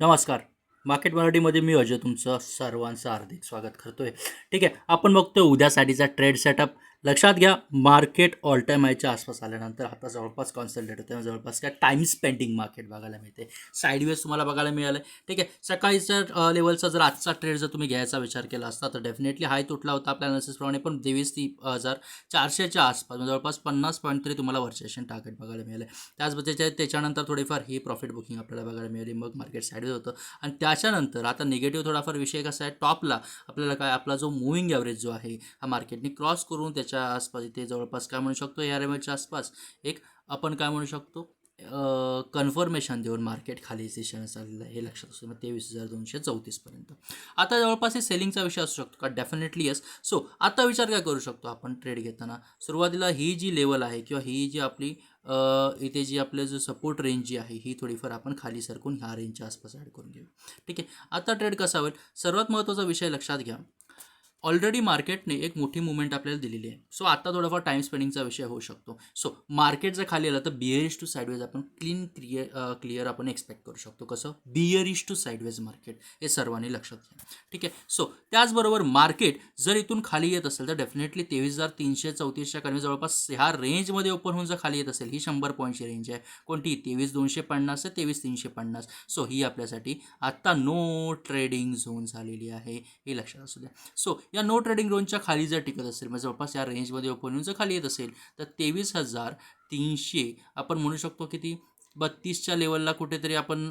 नमस्कार. मार्केट मराठीमध्ये मी अजय तुमचं सर्वांचं हार्दिक स्वागत करतोय. ठीक आहे आपण बघतोय उद्यासाठीचा ट्रेड सेटअप लक्षात घ्या मार्केट ऑल टाईम आयच्या आसपास आल्यानंतर आता जवळपास कॉन्सन्ट्रेट होते जवळपास काय? टाईम स्पेंडिंग मार्केट बघायला मिळते. साईडवेज तुम्हाला बघायला मिळालं ठीक आहे. सकाळीच्या लेवलचा जर आजचा ट्रेड जर तुम्ही घ्यायचा विचार केला असता तर डेफिनेटली हाय तुटला होता आपल्या अनालिसिसप्रमाणे पण तेवीस ती हजार चारशेच्या आसपास म्हणजे जवळपास पन्नास पॉईंट तरी तुम्हाला वर्चेशन टार्गेट बघायला मिळालं. त्याचबद्दल त्याच्यानंतर थोडीफार ही प्रॉफिट बुकिंग आपल्याला बघायला मिळाली. मग मार्केट साईडवेज होतं. आणि त्याच्यानंतर आता निगेटिव्ह थोडाफार विषय कसा आहे? टॉपला आपल्याला काय? आपला जो मुव्हिंग ॲव्हरेज जो आहे हा मार्केटने क्रॉस करून त्याच्या आसपास इथे जवळपास काय म्हणू शकतो? या रेमेच्या आसपास एक आपण काय म्हणू शकतो? कन्फर्मेशन देऊन मार्केट खाली सेशन चाललेलं आहे हे लक्षात असतं. मग तेवीस हजार दोनशे चौतीसपर्यंत आता जवळपास हे सेलिंगचा विषय असू शकतो का? डेफिनेटली येस सो आता विचार काय करू शकतो आपण ट्रेड घेताना? सुरुवातीला ही जी लेवल आहे किंवा ही जी आपली इथे जी आपलं जो सपोर्ट रेंज जी आहे ही थोडीफार आपण खाली सरकून ह्या रेंजच्या आसपास ॲड करून घेऊ. ठीक आहे? आता ट्रेड कसा होईल? सर्वात महत्त्वाचा विषय लक्षात घ्या. ऑलरेडी मार्केटने एक मोठी मुवमेंट आपल्याला दिलेली आहे. सो आता थोडाफार टाईम स्पेंडिंगचा विषय होऊ शकतो. सो मार्केट जर खाली आलं तर बिअरिश टू साईडवेज आपण क्लीन क्लिअर क्लिअर आपण एक्सपेक्ट करू शकतो. कसं? बिअरिश टू साईडवेज मार्केट हे सर्वांनी लक्षात घ्या. ठीक आहे? सो त्याचबरोबर मार्केट जर इथून खाली येत असेल तर डेफिनेटली तेवीस हजार तीनशे चौतीसच्या कमी जवळपास ह्या रेंजमध्ये ओपन होऊन जर खाली येत असेल ही शंभर पॉईंटची रेंज आहे. कोणती? तेवीस दोनशे पन्नास ते तेवीस तीनशे पन्नास. सो ही आपल्यासाठी आत्ता नो ट्रेडिंग झोन झालेली आहे. हे लक्षात असू द्या. सो या नो ट्रेडिंग झोनच्या खाली जर टिकत असेल म्हणजे जवळपास या रेंजमध्ये ओपन जर खाली येत असेल तर तेवीस हजार तीनशे आपण म्हणू शकतो किती? बत्तीसच्या लेवलला कुठेतरी आपण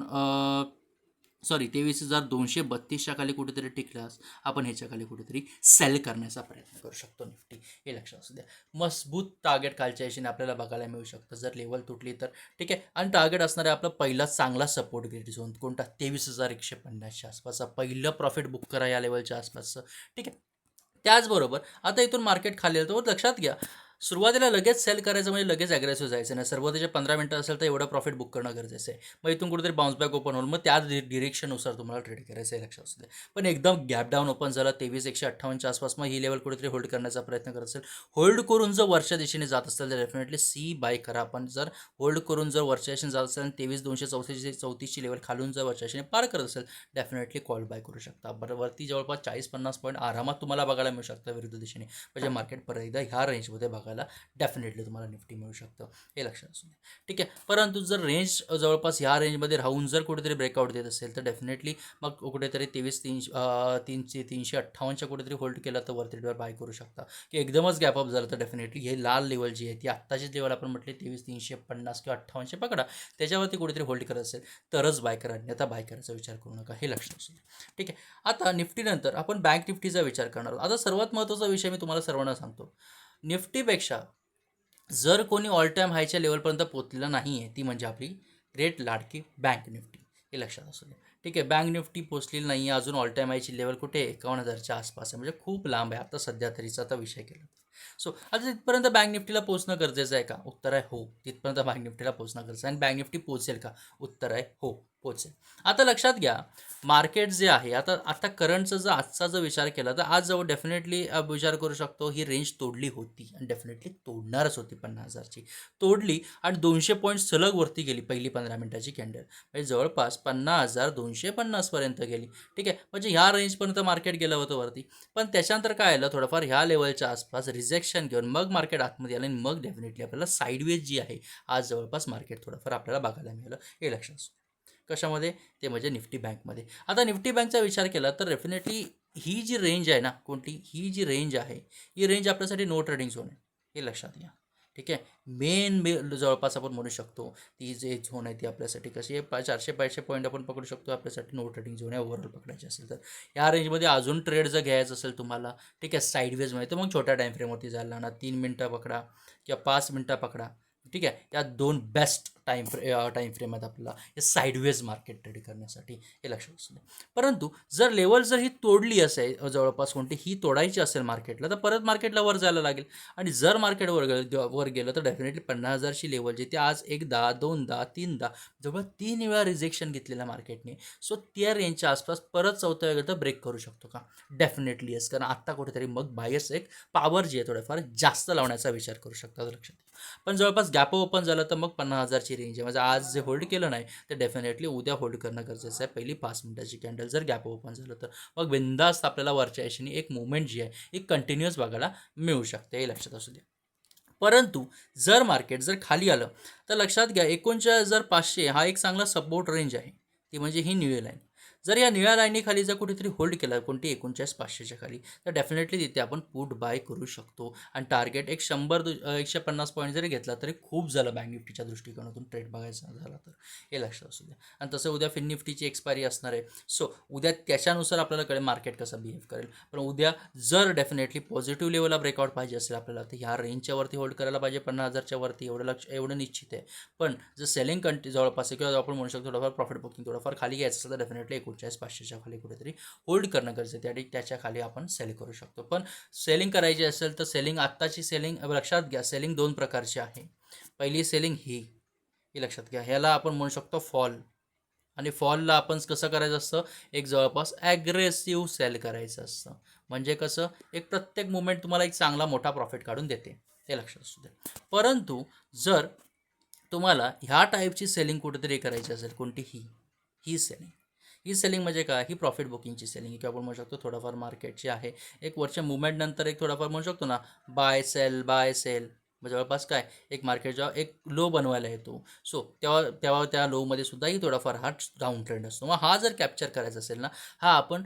सॉरी तेवीस हजार दोनशे बत्तीसच्या खाली कुठेतरी टिकल्यास आपण ह्याच्या खाली कुठेतरी सेल करण्याचा प्रयत्न करू शकतो निफ्टी. हे लक्षात असू द्या. मजबूत टार्गेट खालच्या दिशेने आपल्याला बघायला मिळू शकतं. जर लेवल तुटली तर. ठीक आहे? आणि टार्गेट असणारे आपला पहिला चांगला सपोर्ट ग्रेड झोन कोणता? तेवीस हजार एकशे पन्नासच्या आसपासचा. पहिलं प्रॉफिट बुक करा या लेवलच्या आसपासचं. ठीक आहे? त्याचबरोबर आता इथून मार्केट खाली आलं तर लक्षात घ्या. सुरुवातीला लगेच सेल करायचं म्हणजे लगेच अग्रेसिव्ह जायचं. नाही सुरुवातीचे पंधरा मिनटं असेल तर एवढं प्रॉफिट बुक करणं गरजेचं आहे. मग इथून कुठेतरी बाउन्स बॅक ओपन होईल मग त्या डिरेक्शननुसार तुम्हाला ट्रेड करायचं आहे लक्षात असू दे. पण एकदम गॅप डाऊन ओपन झाला तेवीस एकशे अठ्ठावन्नच्या आसपास मग ही लेवल कुठेतरी होल्ड करण्याचा प्रयत्न करत असेल. होल्ड करून जर वरच्या दिशेने जात असेल तर डेफिनेटली सी बाय करा. आपण जर होल्ड करून जर वरच्या दिशेने जात असेल तेवीस दोनशे चौतीसशे चौतीसची लेवल खालून जर वरच्या दिशेने पार करत असेल डेफिनेटली कॉल बाय करू शकता. बरं वरती जवळपास चाळीस पन्नास पॉईंट आरामात तुम्हाला बघायला मिळू शकतं विरुद्ध दिशेने. म्हणजे मार्केट परत एकदा ह्या रेंजमध्ये बघायला डेफिनेटली तुम्हाला निफ्टी मिळू शकतं. हे लक्षात असू द्या. ठीक आहे. परंतु जर रेंज जवळपास ह्या रेंजमध्ये राहून जर कुठेतरी ब्रेकआउट देत असेल तर डेफिनेटली मग कुठेतरी तेवीस तीनशे तीनशे तीनशे अठ्ठावन्नच्या कुठेतरी होल्ड केला तर वरती बाय करू शकता. की एकदमच गॅप अप झालं तर डेफिनेटली हे लाल लेवल जी आहे ती आत्ताचीच लेवल आपण म्हटली तेवीस तीनशे पन्नास किंवा अठ्ठावन्नशे पकडा. त्याच्यावरती कुठेतरी होल्ड करत असेल तरच बाय करा. अन्यथा बाय करायचा विचार करू नका. हे लक्षात असू द्या. ठीक आहे. आता निफ्टीनंतर आपण बँक निफ्टीचा विचार करणार आहोत. आता सर्वात महत्त्वाचा विषय मी तुम्हाला सर्वांना सांगतो. निफ्टीपेक्षा जर कोणी ऑल टाईम हायच्या लेवलपर्यंत पोचलेला नाही आहे ती म्हणजे आपली ग्रेट लाडकी बँक निफ्टी. हे लक्षात असू द्या ठीक आहे बँक निफ्टी पोचलेली नाही आहे अजून ऑल टाईम हायची लेवल कुठे? एकावन्न हजारच्या आसपास आहे. म्हणजे खूप लांब आहे. आता सध्या तरीचा आता विषय केला. सो आता तिथपर्यंत बँक निफ्टीला पोचणं गरजेचं आहे का? उत्तर आहे हो. तिथपर्यंत बँक निफ्टीला पोचणं गरजेचं आहे. आणि बँक निफ्टी पोचेल का? उत्तर आहे हो. पोचेल. आता लक्षात घ्या मार्केट जे आहे आता आता करंटचा जर आजचा जर विचार केला तर आज जवळ डेफिनेटली विचार करू शकतो ही रेंज तोडली होती आणि डेफिनेटली तोडणारच होती पन्नास हजारची. तोडली आणि दोनशे पॉईंट सलग वरती गेली पहिली पंधरा मिनटाची कॅन्डल म्हणजे जवळपास पन्नास हजार दोनशे पन्नासपर्यंत गेली. ठीक आहे? म्हणजे ह्या रेंजपर्यंत मार्केट गेलं होतं वरती. पण त्याच्यानंतर काय आलं? थोडंफार ह्या लेवलच्या आसपास रिजेक्शन घेऊन मग मार्केट आतमध्ये आलं आणि मग डेफिनेटली आपल्याला साईडवेज जी आहे आज जवळपास मार्केट थोडंफार आपल्याला बघायला मिळालं. हे लक्षात असू कशामध्ये? ते म्हणजे निफ्टी बँकमध्ये. आता निफ्टी बँकचा विचार केला तर डेफिनेटली ही जी रेंज आहे ना कोणती? ही जी रेंज आहे ही रेंज आपल्यासाठी नो ट्रेडिंग झोन आहे. हे लक्षात घ्या. ठीक आहे? मेन मे जवळपास आपण म्हणू शकतो ती जे झोन आहे ती आपल्यासाठी कशी आहे? पा चारशे पाचशे पॉईंट आपण पकडू शकतो आपल्यासाठी नो ट्रेडिंग झोन आहे ओव्हरऑल पकडायची असेल तर. या रेंजमध्ये अजून ट्रेड जर घ्यायचं असेल तुम्हाला ठीक आहे? साईडवेजमध्ये तर मग छोट्या टाईम फ्रेमवरती जायला ना तीन मिनटं पकडा किंवा पाच मिनटं पकडा. ठीक आहे? या दोन best time fra time frame आहेत आपल्याला. हे साईडवेज मार्केट ट्रेड करण्यासाठी हे लक्षात असू परंतु जर लेवल जर ही तोडली असेल जवळपास कोणती ही तोडायची असेल मार्केटला तर परत मार्केटला वर जायला लागेल. आणि जर मार्केट वर गेलं वर गेलं तर डेफिनेटली पन्नास हजारची लेवल जी ती आज एकदा दोनदा तीनदा जवळ तीन वेळा रिजेक्शन घेतलेल्या मार्केटने सो त्या रेंजच्या आसपास परत चौथ्या वेळेला तर ब्रेक करू शकतो का? डेफिनेटली येस कारण आत्ता कुठेतरी मग बायस एक पॉवर जी आहे थोडंफार जास्त लावण्याचा विचार करू शकता लक्षात पण जवळपास गॅप ओपन झालं तर मग पन्नास हजारची रेंज आहे. म्हणजे आज जे होल्ड केलं नाही ते डेफिनेटली उद्या होल्ड करणं गरजेचं आहे. पहिली पाच मिनटाची कॅन्डल जर गॅप ओपन झालं तर. मग बिंदास्त आपल्याला वरच्या ऐशीने एक मुवमेंट जी आहे ही कंटिन्युअस बघायला मिळू शकते. हे लक्षात असू द्या. परंतु जर मार्केट जर खाली आलं तर लक्षात घ्या एकोणचाळीस हजार पाचशे हा एक चांगला सपोर्ट रेंज आहे. ती म्हणजे ही न्यू लाईन जर या निळ्या लाईनीखाली जर कुठेतरी होल्ड केला कोणती एकोणचाळीस पाचशेच्या खाली तर डेफिनेटली तिथे आपण पुट बाय करू शकतो. आणि टार्गेट एक शंभर दु एकशे पन्नास पॉईंट जरी घेतला तरी खूप झालं बँक निफ्टीच्या दृष्टिकोनातून ट्रेड बघायचा झाला तर. हे लक्षात असू द्या. आणि तसं उद्या फिन निफ्टीची एक्सपायरी असणार आहे. सो उद्या त्याच्यानुसार आपल्याला कळेल मार्केट कसं बिहेव करेल. पण उद्या जर डेफिनेटली पॉझिटिव्ह लेवलला ब्रेकआउट पाहिजे असेल आपल्याला तर ह्या रेंजच्या वरती होल्ड करायला पाहिजे पन्नास हजारच्या वरती एवढं लक्ष एवढं निश्चित आहे. पण जर सेलिंग कंटी जवळपास किंवा आपण म्हणू शकतो थोडंफार प्रॉफिट बुकिंग थोडंफार खाली घ्यायचं असेल तर डेफिनेटली एकोणचाळीस पाचशेच्या खाली कुठेतरी होल्ड करणं गरजेचं आहे. त्या त्याच्याखाली आपण सेल करू शकतो. पण सेलिंग करायची असेल तर सेलिंग आत्ताची सेलिंग लक्षात घ्या सेलिंग दोन प्रकारची आहे. पहिली सेलिंग ही. ही लक्षात घ्या. ह्याला आपण म्हणू शकतो फॉल आणि फॉलला आपण कसं करायचं असतं? एक जवळपास ॲग्रेसिव्ह सेल करायचं असतं. म्हणजे कसं? एक प्रत्येक मुवमेंट तुम्हाला एक चांगला मोठा प्रॉफिट काढून देते. ते लक्षात असू दे परंतु जर तुम्हाला ह्या टाईपची सेलिंग कुठेतरी करायची असेल कोणती? ही. ही सेलिंग ही सेलिंग म्हणजे काय? ही प्रॉफिट बुकिंगची सेलिंग किंवा आपण म्हणू शकतो थोडंफार मार्केटची आहे एक वरच्या मुवमेंट नंतर एक थोडाफार म्हणू शकतो ना बाय सेल बाय सेल मग जवळपास काय एक मार्केट जेव्हा एक लो बनवायला येतो. सो तेव्हा तेव्हा त्या लोमध्ये सुद्धाही थोडाफार हा डाऊन ट्रेंड असतो. मग हा जर कॅप्चर करायचा असेल ना हा आपण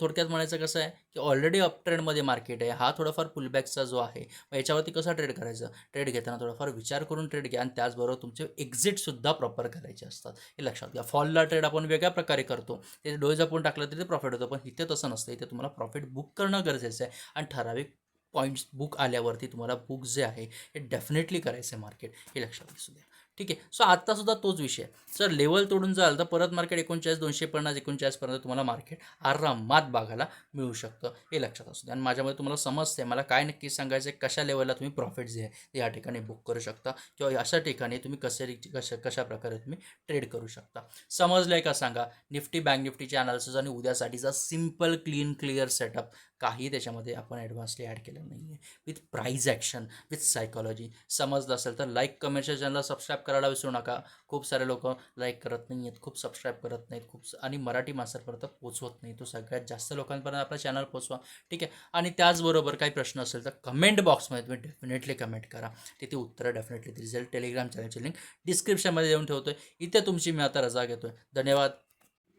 थोडक्यात म्हणायचं कसं आहे की ऑलरेडी अप ट्रेंडमध्ये मार्केट आहे. हा थोडाफार पुलबॅकचा जो आहे मग याच्यावरती कसा ट्रेड करायचा? ट्रेड घेताना थोडाफार विचार करून ट्रेड घ्या आणि त्याचबरोबर तुमचे एक्झिटसुद्धा प्रॉपर करायचे असतात. हे लक्षात घ्या. फॉलला ट्रेड आपण वेगळ्या प्रकारे करतो. ते डोळे जपून टाकलं तरी ते प्रॉफिट होतं पण इथे तसं नसतं. इथे तुम्हाला प्रॉफिट बुक करणं गरजेचं आहे. आणि ठराविक पॉईंट्स बुक आल्यावरती तुम्हाला बुक जे आहे हे डेफिनेटली करायचं आहे मार्केट हे लक्षात असू द्या. ठीक आहे. सो आत्तासुद्धा तोच विषय सर जर लेवल तोडून जाल तर परत मार्केट एकोणचाळीस दोनशे पन्नास एकोणचाळीसपर्यंत तुम्हाला मार्केट आरामात बघायला मिळू शकतं. हे लक्षात असू द्या. आणि माझ्यामध्ये तुम्हाला समजते मला काय नक्की सांगायचं आहे कशा लेवलला तुम्ही प्रॉफिट जे आहे ते या ठिकाणी बुक करू शकता किंवा अशा ठिकाणी तुम्ही कसे कशा कशा प्रकारे तुम्ही ट्रेड करू शकता. समजलं आहे का सांगा? निफ्टी बँक निफ्टीचे अनालिसिस आणि उद्यासाठीचा सिंपल क्लीन क्लिअर सेटअप काही त्याच्यामध्ये आपण ॲडव्हान्सली ॲड केलं नाही आहे with price action with psychology समजलं असेल तर लाईक कमेंटच्या चॅनलला सबस्क्राईब करायला विसरू नका. खूप सारे लोक लाईक करत नाही आहेत खूप सबस्क्राईब करत नाहीत खूप आणि मराठी माणसापर्यंत पोचवत नाही तो सगळ्यात जास्त लोकांपर्यंत आपला चॅनल पोचवा ठीक आहे? आणि त्याचबरोबर काही प्रश्न असेल तर कमेंट बॉक्समध्ये तुम्ही डेफिनेटली कमेंट करा. तिथे उत्तरं डेफिनेटली दिसेल. टेलिग्राम चॅनलची लिंक डिस्क्रिप्शनमध्ये देऊन ठेवतो आहे इथे तुमची मी आता रजा घेतो आहे धन्यवाद.